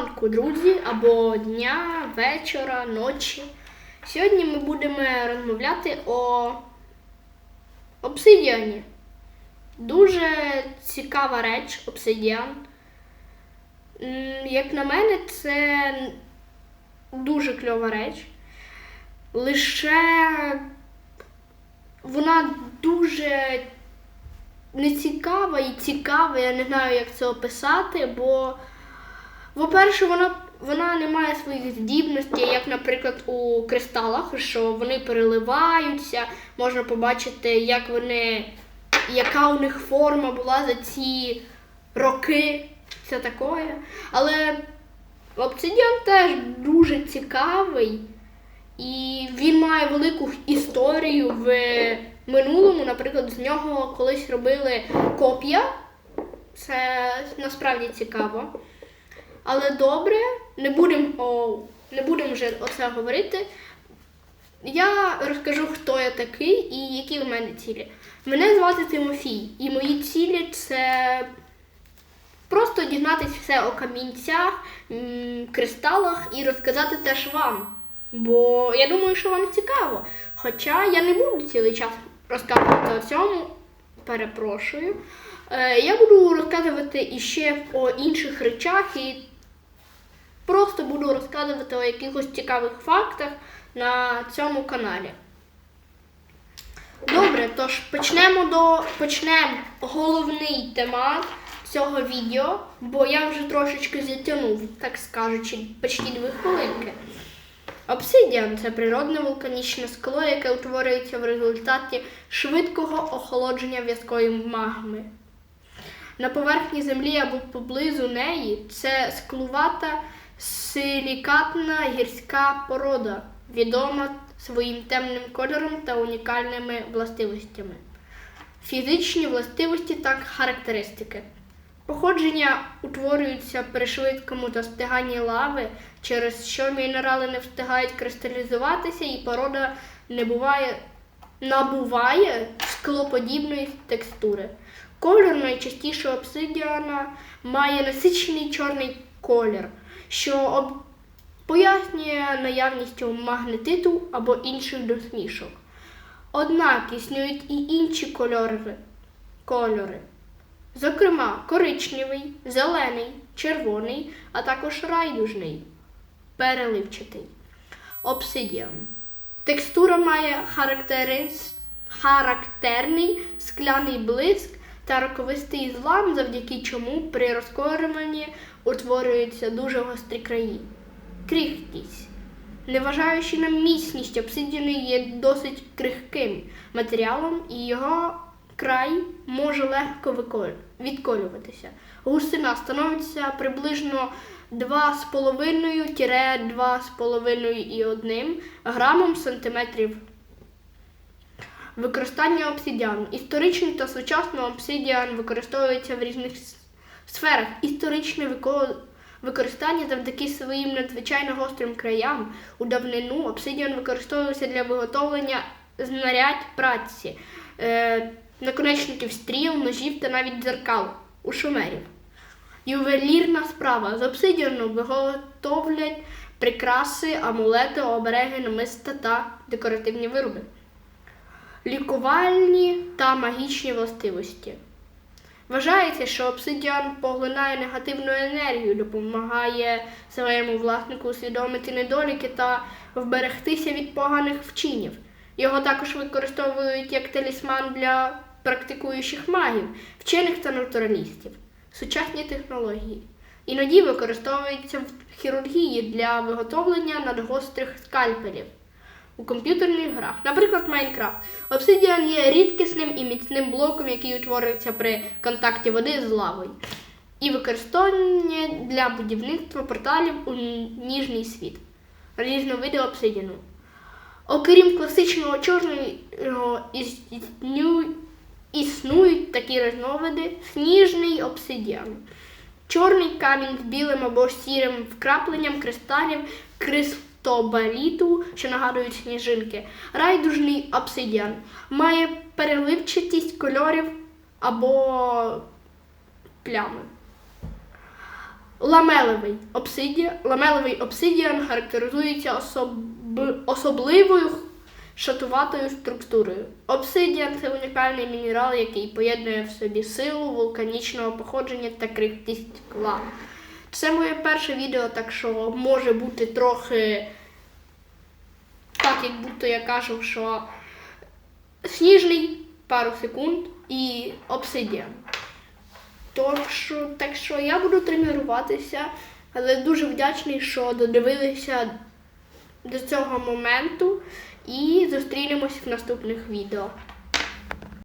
ранку, друзі, або дня, вечора, ночі. Сьогодні ми будемо розмовляти о обсидіані. Дуже цікава реч обсидіан. Як на мене, це дуже кльова реч. Лише вона дуже нецікава і цікава, я не знаю, як це описати, бо, по-перше, вона, вона не має своїх здібностей, як, наприклад, у кристалах, що вони переливаються, можна побачити, як вони, яка у них форма була за ці роки. Це таке. Але обсидіан теж дуже цікавий. І він має велику історію в минулому. Наприклад, з нього колись робили копія. Це насправді цікаво. Але добре, не будемо не будемо вже оце говорити. Я розкажу, хто я такий і які в мене цілі. Мене звати Тимофій, і мої цілі це просто дізнатися все о камінцях, кристалах і розказати теж вам. Бо я думаю, що вам цікаво. Хоча я не буду цілий час розказувати о цьому, перепрошую. Е, я буду розказувати іще о інших речах і просто буду розказувати о якихось цікавих фактах на цьому каналі. Добре, тож почнемо до почнемо головний темат цього відео, бо я вже трошечки затягнув, так скажучи, почти дві хвилинки. Обсидіан це природне вулканічне скло, яке утворюється в результаті швидкого охолодження в'язкої магми. На поверхні землі або поблизу неї це склувата силікатна гірська порода, відома своїм темним кольором та унікальними властивостями. Фізичні властивості та характеристики. Походження утворюються при швидкому застиганні лави, через що мінерали не встигають кристалізуватися і порода не буває, набуває склоподібної текстури. Кольор найчастішого обсидіана має насичений чорний колір, що пояснює наявністю магнетиту або інших досмішок. Однак існують і інші кольори. кольори. Зокрема, коричневий, зелений, червоний, а також райдужний, переливчатий. Обсидіан. Текстура має характерний скляний блиск та роковистий злам, завдяки чому при розкорюванні утворюються дуже гострі краї. Крихкість. Неважаючи на міцність, обсидіани є досить крихким матеріалом і його край може легко відколюватися. Густина становиться приблизно 2,5-2,5 грамом сантиметрів. Використання обсидіану. Історичний та сучасний обсидіан використовується в різних сферах. Історичне використання завдяки своїм надзвичайно гострим краям у давнину обсидіан використовувався для виготовлення знарядь праці, е, наконечників стріл, ножів та навіть дзеркал у шумерів. Ювелірна справа. З обсидіану виготовлять прикраси, амулети, обереги, намиста та декоративні вироби. Лікувальні та магічні властивості. Вважається, що обсидіан поглинає негативну енергію, допомагає своєму власнику усвідомити недоліки та вберегтися від поганих вчинів. Його також використовують як талісман для практикуючих магів, вчених та натуралістів. Сучасні технології. Іноді використовуються в хірургії для виготовлення надгострих скальпелів у комп'ютерних грах, наприклад, Майнкрафт. Обсидіан є рідкісним і міцним блоком, який утворюється при контакті води з лавою, і використання для будівництва порталів у ніжний світ. Різновиди обсидіану. Окрім класичного чорного існують такі різновиди сніжний обсидіан. Чорний камінь з білим або сірим вкрапленням кристалів кристобаліту, що нагадують сніжинки. Райдужний обсидіан має переливчатість кольорів або плями. Ламелевий обсидіан, ламелевий обсидіан характеризується особ... особливою шатуватою структурою. Обсидіан це унікальний мінерал, який поєднує в собі силу вулканічного походження та крихкість скла. Це моє перше відео, так що може бути трохи так, як будто я кажу, що сніжний пару секунд і обсидіан. Так що, так що я буду тренуватися, але дуже вдячний, що додивилися до цього моменту і зустрінемось в наступних відео.